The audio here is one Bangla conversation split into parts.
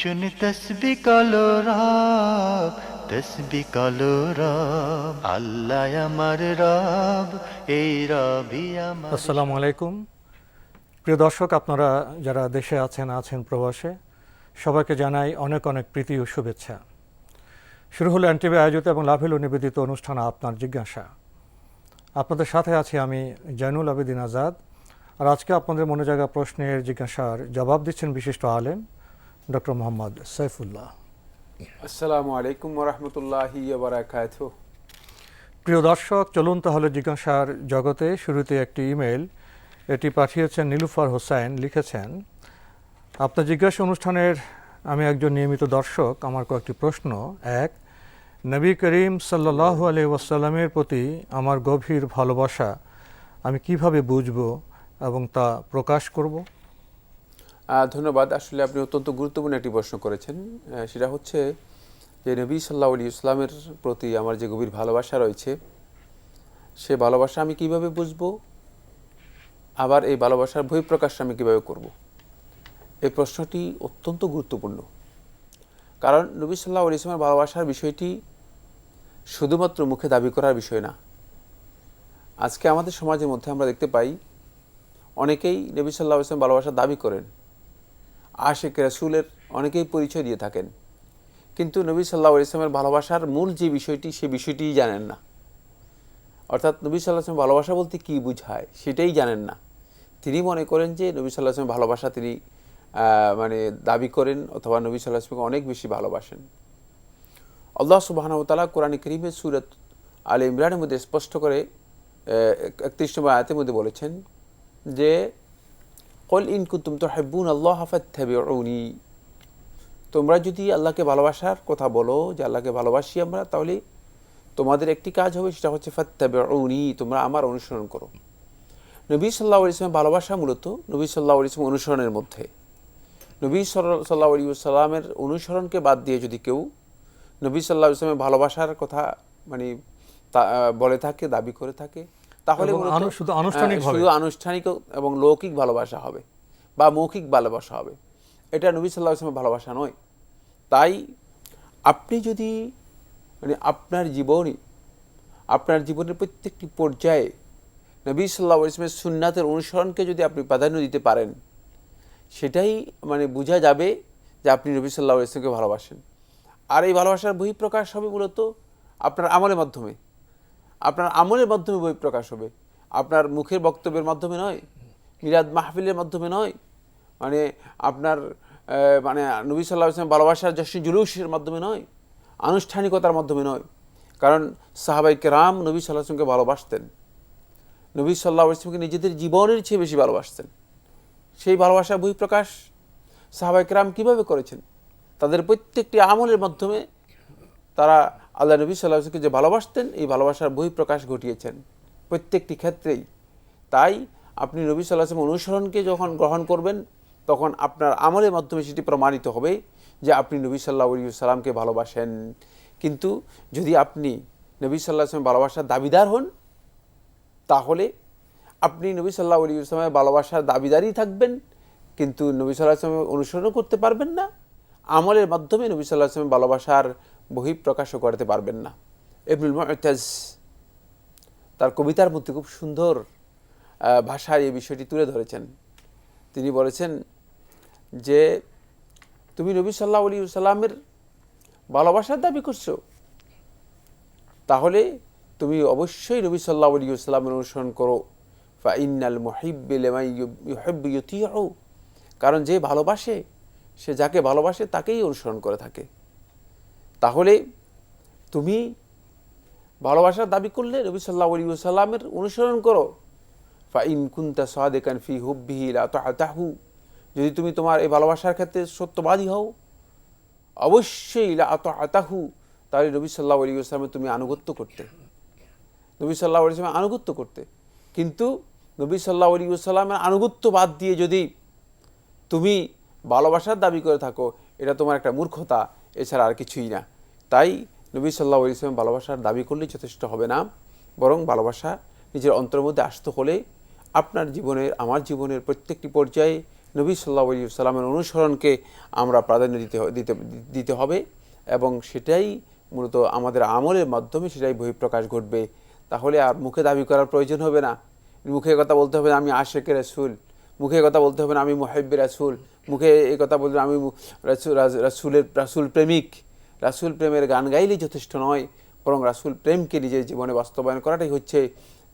শুনি তসবি কলো রব তসবি কলো রব আল্লাহ আমার রব এই রবি আমার আসসালামু আলাইকুম। প্রিয় দর্শক, আপনারা যারা দেশে আছেন আছেন প্রবাসে, সবাইকে জানাই অনেক অনেক প্রীতি ও শুভেচ্ছা। শুরু হলো এনটিভি আয়োজিত এবং লাভেল নিবেদিত অনুষ্ঠান আপনার জিজ্ঞাসা। আপনাদের সাথে আছি আমি জৈনুল আবেদিন আজাদ। আর আজকে আপনাদের মনে জায়গা প্রশ্নের জিজ্ঞাসার জবাব দিচ্ছেন বিশিষ্ট আলেম ডক্টর মোহাম্মদ সাইফুল্লাহ আসসালামু আলাইকুম ওরহমতুল্লাহি বারাকাত প্রিয় দর্শক চলুন তাহলে জিজ্ঞাসার জগতে শুরুতে একটি ইমেল এটি পাঠিয়েছেন নীলুফার হোসাইন লিখেছেন আপনার জিজ্ঞাসা অনুষ্ঠানের আমি একজন নিয়মিত দর্শক আমার কয়েকটি প্রশ্ন। এক নবী করিম সাল্লাহ আলি ওয়াসাল্লামের প্রতি আমার গভীর ভালোবাসা আমি কীভাবে বুঝব এবং তা প্রকাশ করব? ধন্যবাদ। আসলে আপনি অত্যন্ত গুরুত্বপূর্ণ একটি প্রশ্ন করেছেন। সেটা হচ্ছে যে নবী সাল্লাহ আলী ইসলামের প্রতি আমার যে গভীর ভালোবাসা রয়েছে, সে ভালোবাসা আমি কীভাবে বুঝব? আবার এই ভালোবাসার বহিঃপ্রকাশ আমি কীভাবে করব। এই প্রশ্নটি অত্যন্ত গুরুত্বপূর্ণ। কারণ নবী সাল্লাহ আলী ইসলামের ভালোবাসার বিষয়টি শুধুমাত্র মুখে দাবি করার বিষয় না। আজকে আমাদের সমাজের মধ্যে আমরা দেখতে পাই, অনেকেই নবী সাল্লাহ ইসলাম ভালোবাসার দাবি করেন। আশেখ রাসুলের অনেকেই পরিচয় দিয়ে থাকেন। কিন্তু নবী সাল্লাহ ইসলামের ভালোবাসার মূল যে বিষয়টি, সে বিষয়টিই জানেন না। অর্থাৎ নবী সাল্লাহ আসলাম ভালোবাসা বলতে কী বুঝায়, সেটাই জানেন না। তিনি মনে করেন যে নবী সাল্লাহ আসলামের ভালোবাসা তিনি মানে দাবি করেন অথবা নবী সাল্লাহ আসলামকে অনেক বেশি ভালোবাসেন। আল্লাহ সুবাহানতালা কোরআন করিমের সুরত আল ইমরানের মধ্যে স্পষ্ট করে একত্রিশ নম্বর আয়াতের মধ্যে বলেছেন যে কল ইন কুতুম তো হেব্বুন আল্লাহ হাফাত্থাবিউনি তোমরা যদি আল্লাহকে ভালোবাসার কথা বলো, যে আল্লাহকে ভালোবাসি আমরা, তাহলে তোমাদের একটি কাজ হবে, সেটা হচ্ছে ফাত্তাবিউনি, তোমরা আমার অনুসরণ করো। নবী সাল্লাহ ইসলামের ভালোবাসা মূলত, নবী সাল্লাহ ইসলাম অনুসরণের মধ্যে। নবী সাল্লাহ আলী সাল্লামের অনুসরণকে বাদ দিয়ে যদি কেউ নবী সাল্লাহ ইসলামের ভালোবাসার কথা মানে বলে থাকে, দাবি করে থাকে তাহলে শুধু আহ, আনুষ্ঠানিকভাবে। শুধু আনুষ্ঠানিক এবং লৌকিক ভালোবাসা হবে বা মৌখিক ভালোবাসা হবে। এটা নবী সাল্লাহ ইসলামের ভালোবাসা নয়। তাই আপনি যদি মানে আপনার জীবনে আপনার জীবনের প্রত্যেকটি পর্যায়ে নবী সাল্লাহ ইসলামের সুন্নাতের অনুসরণকে যদি আপনি প্রাধান্য দিতে পারেন সেটাই মানে বোঝা যাবে যে আপনি নবী সাল্লাহ ইসলামকে ভালোবাসেন। আর এই ভালোবাসার বহিঃপ্রকাশ হবে মূলত আপনার আমলের মাধ্যমে। আপনার আমলের মাধ্যমে বই প্রকাশ হবে। আপনার মুখের বক্তব্যের মাধ্যমে নয়, মিরাদ মাহফিলের মাধ্যমে নয় মানে আপনার মানে নবী সাল্লাহ ইসলাম ভালোবাসার জশ্ন জুলুসের মাধ্যমে নয়, আনুষ্ঠানিকতার মাধ্যমে নয়। কারণ সাহাবাই কেরাম নবী সাল্লাহ ইসলামকে ভালোবাসতেন। নবী সাল্লাহ ইসলামকে নিজেদের জীবনের চেয়ে বেশি ভালোবাসতেন। সেই ভালোবাসার বহিঃপ্রকাশ সাহাবাই কেরাম কীভাবে করেছেন? তাদের প্রত্যেকটি আমলের মাধ্যমে তারা আল্লাহ নবী সাল্লাহকে যে ভালোবাসতেন, এই ভালোবাসার বহিঃপ্রকাশ ঘটিয়েছেন প্রত্যেকটি ক্ষেত্রেই। তাই আপনি নবী সাল্লাহ অনুসরণকে যখন গ্রহণ করবেন, তখন আপনার আমলের মাধ্যমে সেটি প্রমাণিত হবে যে আপনি নবী সাল্লাহ সাল্লামকে ভালোবাসেন। কিন্তু যদি আপনি নবী সাল্লাহ আসলামের ভালোবাসার দাবিদার হন, তাহলে আপনি নবী সাল্লাহ আলী ইসলামের ভালোবাসার দাবিদারই থাকবেন, কিন্তু নবী সাল্লাহ আসলামের অনুসরণও করতে পারবেন না। আমলের মাধ্যমে নবী সাল্লাহ আসলামের ভালোবাসার বহিঃপ্রকাশও করতে পারবেন না। এবনুল মুতাজ তার কবিতার মধ্যে খুব সুন্দর ভাষায় এই বিষয়টি তুলে ধরেছেন। তিনি বলেছেন যে, তুমি নবী সাল্লাহ আলী সাল্লামের ভালোবাসার দাবি করছ। তাহলে তুমি অবশ্যই নবী সাল্লাহ আলী সাল্লামের অনুসরণ করো। ফা ইন্নাল মহিব্বিউ কারণ যে ভালোবাসে, সে যাকে ভালোবাসে তাকেই অনুসরণ করে থাকে। তাহলে তুমি ভালোবাসার দাবি করলে নবী সাল্লাহ আলী সাল্লামের অনুসরণ করো। ফা ইন কুন্তা সাদেকান ফি হুব্বিহি লা তাহু যদি তুমি তোমার এই ভালোবাসার ক্ষেত্রে সত্যবাদী হও, অবশ্যই লা আতাহু তাহলে নবী সাল্লাহ আলী আসলামের তুমি আনুগত্য করতে। নবী সাল্লাহ আলী সাল্লামের আনুগত্য করতে। কিন্তু নবী সাল্লাহ আলী সাল্লামের আনুগত্য বাদ দিয়ে যদি তুমি ভালোবাসার দাবি করে থাকো, এটা তোমার একটা মূর্খতা। এছাড়া আর কিছুই না। তাই নবী সাল্লাহ ইসলাম ভালোবাসার দাবি করলেই যথেষ্ট হবে না, বরং ভালোবাসা নিজের অন্তরের মধ্যে আসতে হলে আপনার জীবনের, আমার জীবনের প্রত্যেকটি পর্যায়ে নবী সাল্লাহ সাল্লামের অনুসরণকে আমরা প্রাধান্য দিতে দিতে দিতে হবে এবং সেটাই মূলত আমাদের আমলের মাধ্যমে সেটাই বহিঃপ্রকাশ ঘটবে। তাহলে আর মুখে দাবি করার প্রয়োজন হবে না। মুখে কথা বলতে হবে আমি আশেকের রাসুল। মুখে কথা বলতে হবে না আমি মোহেব্বে রাসুল। মুখে এই কথা বলতে আমি রাসুলের রাসুল প্রেমিক। রাসুল প্রেমের গান গাইলেই যথেষ্ট নয় বরং রাসুল প্রেমকে নিজের জীবনে বাস্তবায়ন করাটাই হচ্ছে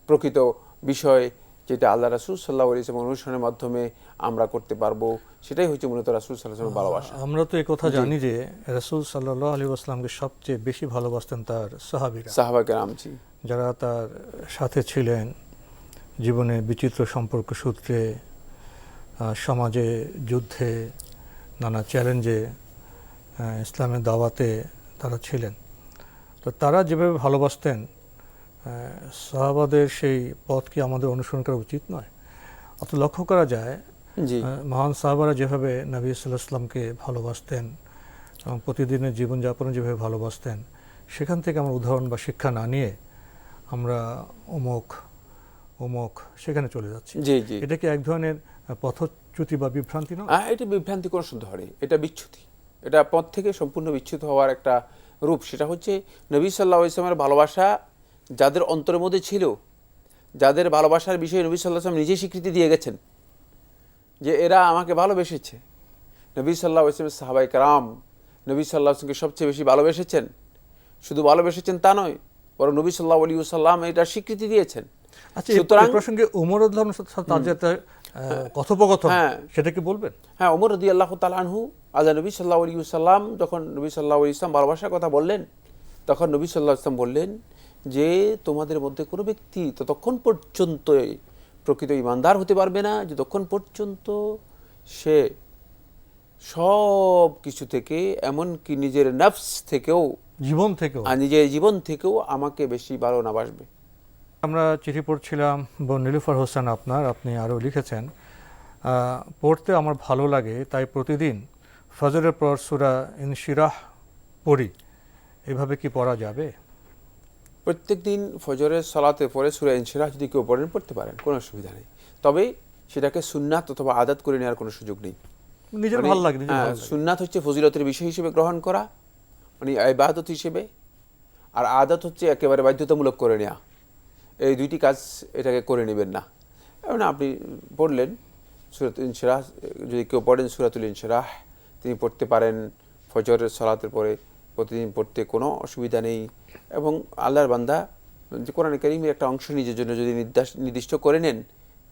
প্রকৃত বিষয় যেটা আল্লাহ রাসুল সাল্লাহ ইসলাম অনুষ্ঠানের মাধ্যমে আমরা করতে পারব। সেটাই হচ্ছে মূলত রাসুল সাল্লাহ ভালোবাসা। আমরা তো এই কথা জানি যে রসুল সাল্লাহ আলী আসলামকে সবচেয়ে বেশি ভালোবাসতেন তার সাহাবিরা। সাহাবাকে রামজি যারা তার সাথে ছিলেন জীবনে বিচিত্র সম্পর্ক সূত্রে সমাজে যুদ্ধে নানা চ্যালেঞ্জে ইসলামের দাওয়াতে তারা ছিলেন। তো তারা যেভাবে ভালোবাসতেন সাহাবাদের সেই পথ কি আমাদের অনুসরণ করা উচিত নয়? অত লক্ষ্য করা যায় মহান সাহাবারা যেভাবে নবী সাল্লামকে ভালোবাসতেন এবং প্রতিদিনের জীবনযাপনে যেভাবে ভালোবাসতেন সেখান থেকে আমরা উদাহরণ বা শিক্ষা না নিয়ে আমরা অমুক অমুক সেখানে চলে যাচ্ছি। জি জি। এটা কি এক ধরনের পথচ্যুতি বা বিভ্রান্তি নয়? এটা বিভ্রান্তি কোনো সন্দেহ নেই এটা বিচ্যুতি এটা পথ থেকে সম্পূর্ণ বিচ্ছুত হওয়ার একটা রূপ। সেটা হচ্ছে নবী সাল্লাহ ইসলামের ভালোবাসা যাদের অন্তরের মধ্যে ছিল যাদের ভালোবাসার বিষয়ে নবী সাল্লাহ ইসলাম নিজে স্বীকৃতি দিয়ে গেছেন যে এরা আমাকে ভালোবেসেছে। নবী সাল্লাহ ইসলামের সাহাবাই কারাম নবী সাল্লাহ ইসলামকে সবচেয়ে বেশি ভালোবেসেছেন। শুধু ভালোবেসেছেন তা নয় বরং নবী সাল্লাহ আলী সাল্লাম এটা স্বীকৃতি দিয়েছেন। আচ্ছা সুতরাং প্রসঙ্গে উমর উদ্লাহর সাথে তার যে একটা, কথোপকথন হ্যাঁ। সেটা কি বলবেন? হ্যাঁ ওমর রদি আল্লাহ তালানহু আল্লাহ নবী সাল্লাহ আলী সাল্লাম যখন নবী সাল্লাহ আলী ইসলাম ভালোবাসার কথা বললেন তখন নবী সাল্লাহ ইসলাম বললেন যে তোমাদের মধ্যে কোনো ব্যক্তি ততক্ষণ পর্যন্ত প্রকৃত ইমানদার হতে পারবে না যতক্ষণ পর্যন্ত সে সব কিছু থেকে এমনকি নিজের নফস থেকেও জীবন থেকেও। নিজের জীবন থেকেও আমাকে বেশি ভালো না বাসবে। আমরা চিঠি পড়ছিলাম বোন নীলুফার হোসেন আপনার আপনি আরও লিখেছেন পড়তে আমার ভালো লাগে তাই প্রতিদিন ফজরের পর সুরা ইনশিরাহ পড়ি। এভাবে কি পড়া যাবে? প্রত্যেক দিন ফজরের সলাতে পরে সুরা ইনশিরাহ যদি কেউ পড়েন পড়তে পারেন কোনো অসুবিধা নেই। তবে সেটাকে সুন্নাত অথবা আদাত করে নেওয়ার কোনো সুযোগ নেই। নিজের মানে, ভালো হ্যাঁ, ভালো লাগে। সুন্নাত হচ্ছে ফজিলতের বিষয় হিসেবে গ্রহণ করা মানে ইবাদত হিসেবে আর আদাত হচ্ছে একেবারে বাধ্যতামূলক করে নেওয়া। এই দুইটি কাজ এটাকে করে নেবেন না। এমন আপনি পড়লেন সুরাত ইনশরাহ, যদি কেউ পড়েন সুরাতুল ইনশরাহ, তিনি পড়তে পারেন ফজরের সলাতের পরে, প্রতিদিন পড়তে কোনো অসুবিধা নেই এবং আল্লাহর বান্দা যে কোরআন করিমের একটা অংশ নিজের জন্য যদি নির্দিষ্ট করে নেন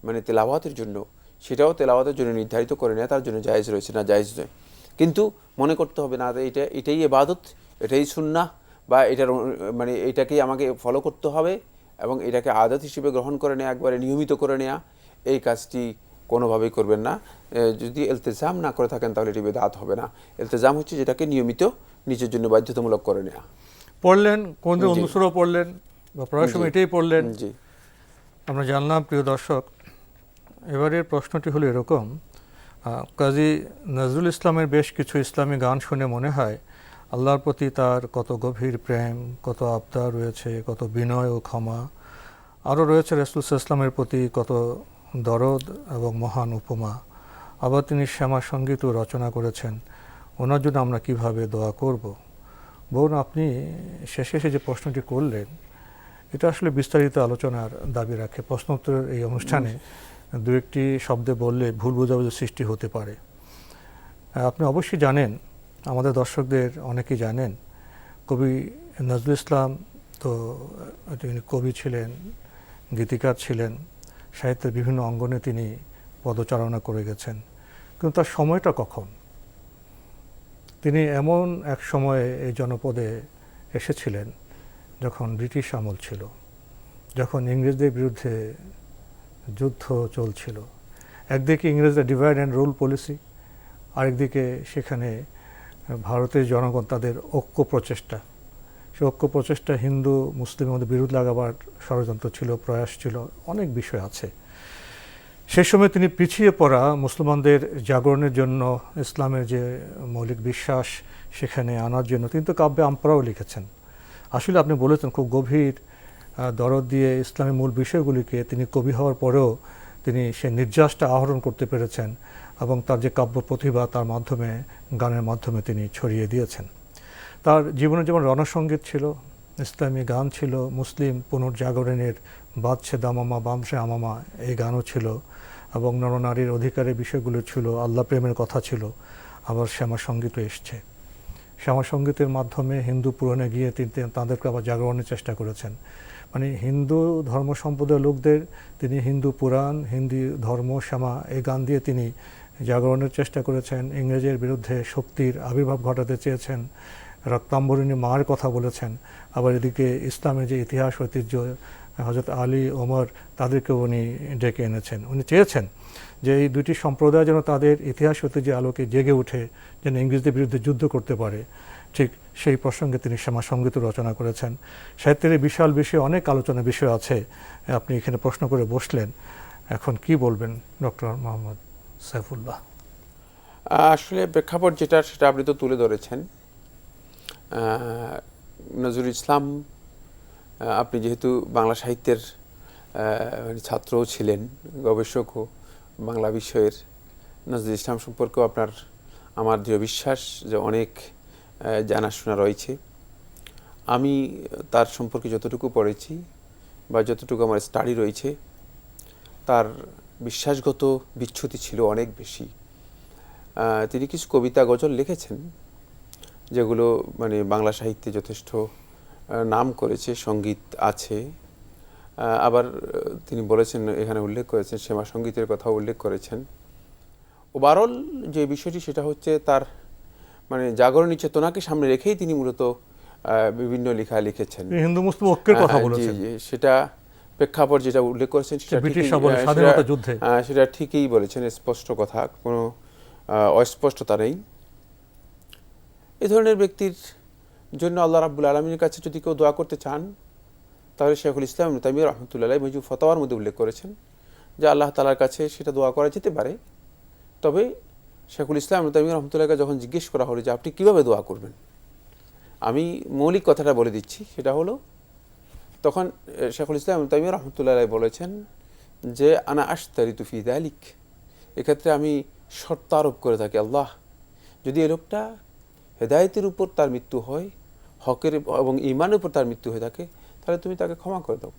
মানে তেলাওয়াতের জন্য, সেটাও তেলাওয়াতের জন্য নির্ধারিত করে নেয় তার জন্য জায়েজ রয়েছে না জায়েজ নয়। কিন্তু মনে করতে হবে না এটা এটাই এবাদত এটাই সুন্না বা এটার মানে এটাকেই আমাকে ফলো করতে হবে। এবং এটাকে আদত হিসেবে গ্রহণ করে নেওয়া একবারে নিয়মিত করে নেওয়া এই কাজটি কোনোভাবেই করবেন না। যদি এলতেজাম না করে থাকেন তাহলে এটি বেদাত হবে না। এলতেজাম হচ্ছে যেটাকে নিয়মিত নিজের জন্য বাধ্যতামূলক করে নেওয়া পড়লেন কোন দিন জি। অন্য সুরা পড়লেন বা পড়ার সময় এটাই পড়লেন। জি। আমরা জানলাম প্রিয় দর্শক এবারের প্রশ্নটি হলো এরকম কাজী নজরুল ইসলামের বেশ কিছু ইসলামী গান শুনে মনে হয় আল্লাহর প্রতি তার কত গভীর প্রেম, কত আবদার রয়েছে, কত বিনয় ও ক্ষমা। আরও রয়েছে রসুল ইসলামের প্রতি কত দরদ এবং মহান উপমা। আবার তিনি শ্যামা সঙ্গীতও রচনা করেছেন। ওনার জন্য আমরা কীভাবে দোয়া করব? বোন, আপনি শেষে এসে যে প্রশ্নটি করলেন, এটা আসলে বিস্তারিত আলোচনার দাবি রাখে। প্রশ্নোত্তরের এই অনুষ্ঠানে দু একটি শব্দে বললে ভুল বোঝাবুঝি সৃষ্টি হতে পারে। আপনি অবশ্যই জানেন আমাদের দর্শকদের অনেকেই জানেন, কবি নজরুল ইসলাম তো তিনি কবি ছিলেন, গীতিকার ছিলেন, সাহিত্যের বিভিন্ন অঙ্গনে তিনি পদচারণা করে গেছেন। কিন্তু তার সময়টা কখন? তিনি এমন এক সময়ে এই জনপদে এসেছিলেন যখন ব্রিটিশ আমল ছিল, যখন ইংরেজদের বিরুদ্ধে যুদ্ধ চলছিল। একদিকে ইংরেজরা ডিভাইড অ্যান্ড রুল পলিসি আরেকদিকে সেখানে ভারতের জনগণ তাদের ঐক্য প্রচেষ্টা। সে ঐক্য প্রচেষ্টা হিন্দু, মুসলিমের মধ্যে বিরোধ লাগাবার ষড়যন্ত্র ছিল, প্রয়াস ছিল, অনেক বিষয় আছে। সেই সময় তিনি পিছিয়ে পড়া মুসলমানদের জাগরণের জন্য ইসলামের যে মৌলিক বিশ্বাস সেখানে আনার জন্য তিনি তো কাব্যে আমপরাও লিখেছেন। আসলে আপনি বলেছেন, খুব গভীর দরদ দিয়ে ইসলামের মূল বিষয়গুলিকে তিনি কবি হওয়ার পরেও তিনি সে নির্যাসটা আহরণ করতে পেরেছেন। এবং তার যে কাব্য প্রতিভা তার মাধ্যমে, গানের মাধ্যমে তিনি ছড়িয়ে দিয়েছেন। তার জীবনে যেমন রণসঙ্গীত ছিল, ইসলামী গান ছিল, মুসলিম পুনর্জাগরণের বাদশে দামামা বামসে আমামা এই গানও ছিল এবং নরনারীর অধিকারের বিষয়গুলো ছিল, আল্লাহ প্রেমের কথা ছিল, আবার শ্যামা সঙ্গীতও এসছে। শ্যামা সঙ্গীতের মাধ্যমে হিন্দু পুরাণে গিয়ে তিনি তাদেরকে আবার জাগরণের চেষ্টা করেছেন। মানে হিন্দু ধর্ম সম্প্রদায়ের লোকদের, তিনি হিন্দু পুরাণ, হিন্দি ধর্ম, শ্যামা, এই গান দিয়ে তিনি জাগরণের চেষ্টা করেছেন, ইংরেজের বিরুদ্ধে শক্তির আবির্ভাব ঘটাতে চেয়েছেন, রক্তাম্বরিণী মার কথা বলেছেন। আবার এদিকে ইসলামের যে ইতিহাস, ঐতিহ্য হজরত আলী, ওমর তাদেরকে উনি ডেকে এনেছেন। উনি চেয়েছেন যে এই দুটি সম্প্রদায় যেন তাদের ইতিহাস, ঐতিহ্যের আলোকে জেগে উঠে, যেন ইংরেজদের বিরুদ্ধে যুদ্ধ করতে পারে। ঠিক সেই প্রসঙ্গে তিনি শ্যামা সংগীত রচনা করেছেন। সাহিত্যের বিশাল বিষয়ে অনেক আলোচনা বিষয় আছে। আপনি এখানে প্রশ্ন করে বসলেন। এখন কি বলবেন, ডক্টর মোহাম্মদ? সাইফুল্লাহ। আসলে প্রেক্ষাপট যেটা, সেটা আপনি তো তুলে ধরেছেন। নজরুল ইসলাম আপনি যেহেতু বাংলা সাহিত্যের মানে ছাত্রও ছিলেন, গবেষকও, বাংলা বিষয়ের, নজরুল ইসলাম সম্পর্কেও আপনার, আমার দৃঢ় বিশ্বাস যে অনেক জানাশোনা রয়েছে। আমি তার সম্পর্কে যতটুকু পড়েছি বা যতটুকু আমার স্টাডি রয়েছে, তার বিশ্বাসগত বিচ্ছুতি ছিল অনেক বেশি। তিনি কিছু কবিতা গজল লিখেছেন যেগুলো মানে বাংলা সাহিত্যে যথেষ্ট নাম করেছে সংগীত আছে। আবার তিনি বলেছেন এখানে উল্লেখ করেছেন শ্যামা সঙ্গীতের কথা উল্লেখ করেছেন। ওভারঅল যে বিষয়টি সেটা হচ্ছে তার মানে জাগরণী চেতনাকে সামনে রেখেই তিনি মূলত বিভিন্ন লেখা লিখেছেন। হিন্দু মুসলিম ঐক্যের কথা বলেছেন। সেটা প্রেক্ষাপট যেটা উল্লেখ করেছেন সেটা ঠিকই, যুদ্ধে। সেটা বলেছেন স্পষ্ট কথা কোনো অস্পষ্টতা নেই এ ধরনের ব্যক্তির জন্য আল্লাহ রাব্বুল আলমীর কাছে যদি কেউ দোয়া করতে চান তাহলে শেখুল ইসলাম তামির রহমতুল্লাহ মজু ফতোয়ার মধ্যে উল্লেখ করেছেন যে আল্লাহ তালার কাছে সেটা দোয়া করা যেতে পারে তবে শেখুল ইসলাম তামির রহমতুল্লাহকে যখন জিজ্ঞেস করা হলো যে আপনি কীভাবে দোয়া করবেন আমি মৌলিক কথাটা বলে দিচ্ছি সেটা হলো তখন শেখুল ইসলাম তামিম রহমতুল্লাহ বলেছেন যে, আনা আশতারি তুফি দালিক। এক্ষেত্রে আমি শর্ত আরোপ করে থাকি, আল্লাহ, যদি এ লোকটা হেদায়তের উপর তার মৃত্যু হয়, হকের এবং ইমানের উপর তার মৃত্যু হয়ে থাকে, তাহলে তুমি তাকে ক্ষমা করে দাও।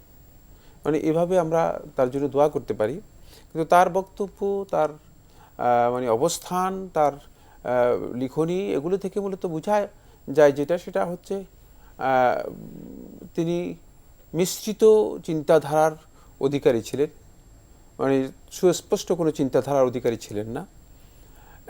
মানে এভাবে আমরা তার জন্য দোয়া করতে পারি। কিন্তু তার বক্তব্য, তার মানে অবস্থান, তার লিখনী, এগুলো থেকে মূলত বোঝা যায় যেটা, সেটা হচ্ছে তিনি মিশ্রিত চিন্তাধারার অধিকারী ছিলেন। মানে সুস্পষ্ট কোনো চিন্তাধারার অধিকারী ছিলেন না।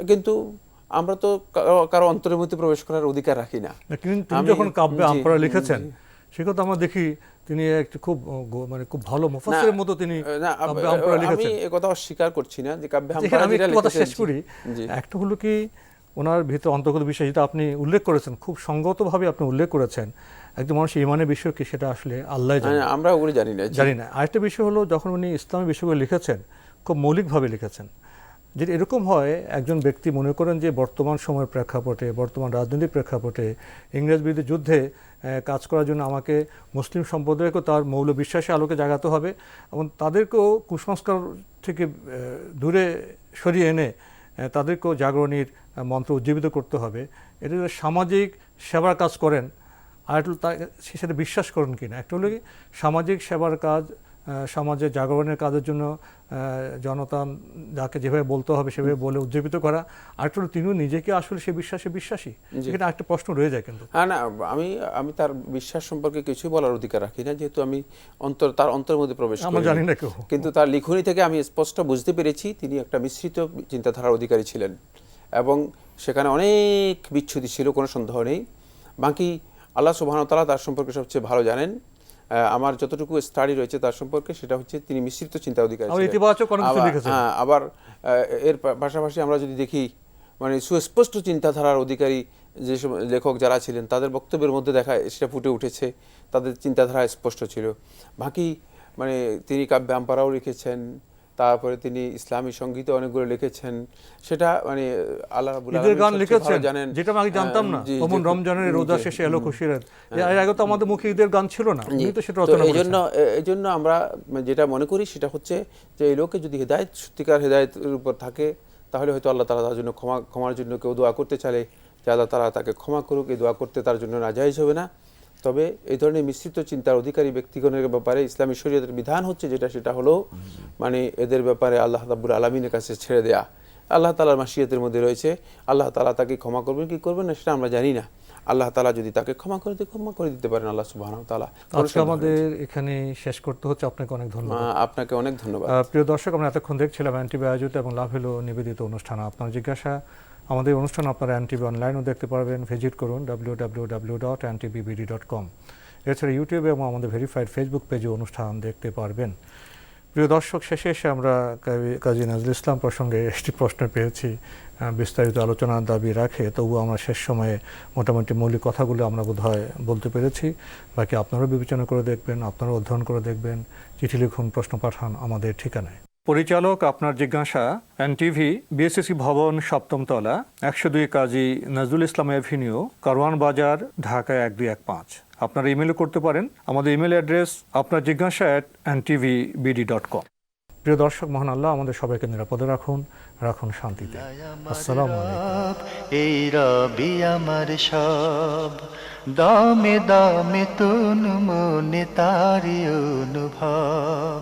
কিন্তু আমরা তো কারো- অন্তরের মধ্যে প্রবেশ করার অধিকার রাখি না। তিনি যখন কাব্যে আমপারা জি, লিখেছেন সে কথা আমরা দেখি তিনি একটি খুব মানে খুব ভালো মুফাসসিরের মতো তিনি কাব্যে আমপারা আমি লিখেছেন। এ কথা অস্বীকার করছি না যে কাব্যে এখানে আমি কথা শেষ করি। একটা হলো কি ওনার ভিতরে অন্তর্গত বিষয় যেটা আপনি উল্লেখ করেছেন খুব সঙ্গতভাবে আপনি উল্লেখ করেছেন একজন মানুষ ইমানের বিষয় কি সেটা আসলে আল্লাহ জানে। আমরা ওগুলো জানি না জানি না। আরেকটা বিষয় হলো যখন উনি ইসলামী বিষয়গুলো লিখেছেন খুব মৌলিকভাবে লিখেছেন যদি এরকম হয় একজন ব্যক্তি মনে করেন যে বর্তমান সময়ের প্রেক্ষাপটে বর্তমান রাজনৈতিক প্রেক্ষাপটে ইংরেজ বিরোধী যুদ্ধে কাজ করার জন্য আমাকে মুসলিম সম্প্রদায়কেও তার মৌল বিশ্বাসে আলোকে জাগাতে হবে এবং তাদেরকেও কুসংস্কার থেকে দূরে সরিয়ে এনে তাদেরকেও জাগরণীর মন্ত্র উজ্জীবিত করতে হবে। এটা সামাজিক সেবার কাজ করেন আর একটু তা সে সাথে বিশ্বাস করেন কিনা। একটা হলো কি সামাজিক সেবার কাজ আহ, সমাজে জাগরণের কাজের জন্য জনতা যাকে যেভাবে বলতে হবে সেভাবে বলে উজ্জীবিত করা। আর হলো তিনিও নিজেকে আসলে সে বিশ্বাসে বিশ্বাসী। এখানে একটা প্রশ্ন রয়ে যায় কিন্তু। হ্যাঁ না আমি আমি তার বিশ্বাস সম্পর্কে কিছুই বলার অধিকার রাখি না যেহেতু আমি অন্তর তার অন্তরের মধ্যে প্রবেশ আমরা জানি না কেউ। কিন্তু তার লিখনী থেকে আমি স্পষ্ট বুঝতে পেরেছি তিনি একটা মিশ্রিত চিন্তাধারার অধিকারী ছিলেন। এবং সেখানে অনেক বিচ্ছুতি ছিল কোনো সন্দেহ নেই। বাকি আল্লাহ সুবাহতালা তার সম্পর্কে সবচেয়ে ভালো জানেন। আমার যতটুকু স্টাডি রয়েছে তার সম্পর্কে সেটা হচ্ছে তিনি মিশ্রিত চিন্তা অধিকারী। হ্যাঁ আবার এর পাশাপাশি আমরা যদি দেখি মানে সুস্পষ্ট চিন্তাধারার অধিকারী যে লেখক যারা ছিলেন তাদের বক্তব্যের মধ্যে দেখা সেটা ফুটে উঠেছে তাদের চিন্তাধারা স্পষ্ট ছিল। বাকি মানে তিনি কাব্যে আম্পারাও লিখেছেন তারপরে তিনি ইসলামী সঙ্গীতে অনেকগুলো লিখেছেন। সেটা মানে আল্লাহ ঈদের গান লিখেছেন? জানেন। যেটা আমি জানতাম না। অমন রমজানের রোজা শেষে এলো খুশিরাত এর আগে তো আমাদের মুখে ঈদের গান ছিল না। উনি তো সেটা রচনা এই করেছেন। জন্য এই জন্য আমরা যেটা মনে করি সেটা হচ্ছে যে এই লোকে যদি হেদায়ত সত্যিকার হেদায়তের উপর থাকে তাহলে হয়তো আল্লাহ তালা তার জন্য ক্ষমা ক্ষমার জন্য কেউ দোয়া করতে চাইলে যে আল্লাহ তালা তাকে ক্ষমা করুক এই দোয়া করতে তার জন্য নাজাইজ হবে না। তবে এই ধরনের মিশ্রিত চিন্তার অধিকারী ব্যক্তিগণের ব্যাপারে ইসলামী শরীয়তের বিধান হচ্ছে যেটা সেটা হলো মানে এদের ব্যাপারে আল্লাহ রাব্বুল আলমিনের কাছে ছেড়ে দেয়া। আল্লাহ তালার মাসিয়তের মধ্যে রয়েছে আল্লাহ তালা তাকে ক্ষমা করবেন কি করবেন না সেটা আমরা জানি না। আল্লাহ তালা যদি তাকে ক্ষমা করে দিতে ক্ষমা করে দিতে পারেন আল্লাহ সুবাহ তালা আজকে আমাদের এখানে শেষ করতে হচ্ছে আপনাকে অনেক ধন্যবাদ। আপনাকে অনেক ধন্যবাদ। প্রিয় দর্শক আমরা এতক্ষণ দেখছিলাম এনটিভি আয়োজিত এবং লাভ হলো নিবেদিত অনুষ্ঠান। আপনার জিজ্ঞাসা আমাদের অনুষ্ঠান আপনারা এনটিভি অনলাইনও দেখতে পারবেন। ভিজিট করুন W W W dot NTVBD dot com এছাড়া ইউটিউবে এবং আমাদের ভেরিফাইড ফেসবুক পেজে অনুষ্ঠান দেখতে পারবেন। প্রিয় দর্শক, শেষে এসে আমরা কাজী- নজরুল ইসলাম প্রসঙ্গে একটি প্রশ্ন পেয়েছি। বিস্তারিত আলোচনার দাবি রাখে তবু আমরা শেষ সময়ে মোটামুটি মৌলিক কথাগুলো আমরা বোধহয় বলতে পেরেছি। বাকি আপনারাও বিবেচনা করে দেখবেন, আপনারাও অধ্যয়ন করে দেখবেন। চিঠি লিখুন, প্রশ্ন পাঠান আমাদের ঠিকানায়। পরিচালক আপনার জিজ্ঞাসা, এনটিভি বিএসসি ভবন, সপ্তম তলা, একশো দুই কাজী নজরুল ইসলাম এভিনিউ, কারওয়ান বাজার, ঢাকা এক দুই এক পাঁচ। আপনারা ইমেলও করতে পারেন। আমাদের ইমেল অ্যাড্রেস আপনার জিজ্ঞাসা at NTV BD dot com প্রিয় দর্শক, মহান আল্লাহ, আমাদের সবাইকে নিরাপদে রাখুন রাখুন শান্তিতে। আসসালামু এই রবি আমার সব, দামে দামে তুন মনে তারি অনুভব।